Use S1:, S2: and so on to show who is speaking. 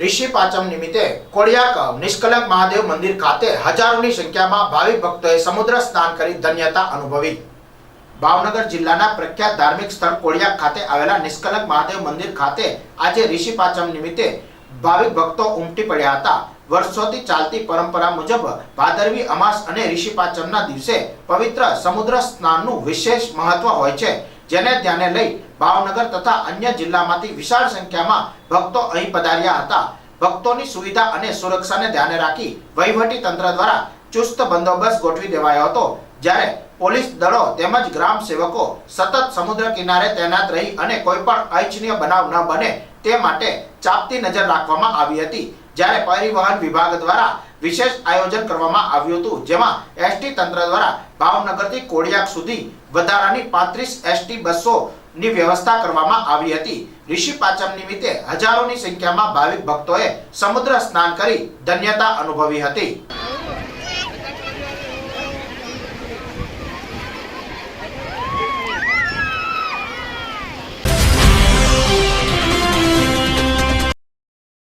S1: ઋષિ પાંચમ નિમિત્તે કોળિયાક નિષ્કલંક મહાદેવ મંદિર ખાતે હજારોની સંખ્યામાં ભાવિક ભક્તોએ સમુદ્ર સ્નાન કરી ધન્યતા અનુભવી. ભાવનગર જિલ્લાના પ્રખ્યાત ધાર્મિક સ્થળ કોળિયાક ખાતે આવેલા નિષ્કલંક મહાદેવ મંદિર ખાતે આજે ઋષિ પાંચમ નિમિત્તે ભાવિક ભક્તો ઉમટી પડ્યા હતા. વર્ષોથી ચાલતી પરંપરા મુજબ ભાદરવી અમાસ અને ઋષિ પાંચમના દિવસે પવિત્ર સમુદ્ર સ્નાનનું વિશેષ મહત્વ હોય છે. જેને ધ્યાને લઈ ભાવનગર તથા અન્ય જિલ્લામાંથી વિશાળ સંખ્યામાં ભક્તો અહીં પધાર્યા હતા. ભક્તોની સુવિધા અને સુરક્ષાને ધ્યાને રાખી વહીવટી તંત્ર દ્વારા ચુસ્ત બંદોબસ્ત ગોઠવી દેવાયો હતો. જ્યારે પોલીસ દળો તેમજ ગ્રામ સેવકો સતત સમુદ્ર કિનારે તૈનાત રહી અને કોઈ પણ અનિચ્છનીય બનાવ ન બને તે માટે ચાપતી નજર રાખવામાં આવી હતી. જ્યારે પરિવહન વિભાગ દ્વારા વિશેષ આયોજન કરવામાં આવ્યું હતું, જેમાં એસટી તંત્ર દ્વારા ભાવનગરથી કોડિયાક સુધી વધારાની પાંત્રીસ એસટી બસો ની વ્યવસ્થા કરવામાં આવી હતી. ઋષિ પાચમ નિમિત્તે હજારોની સંખ્યામાં ભાવિક ભક્તોએ સમુદ્ર સ્નાન કરી ધન્યતા અનુભવી હતી.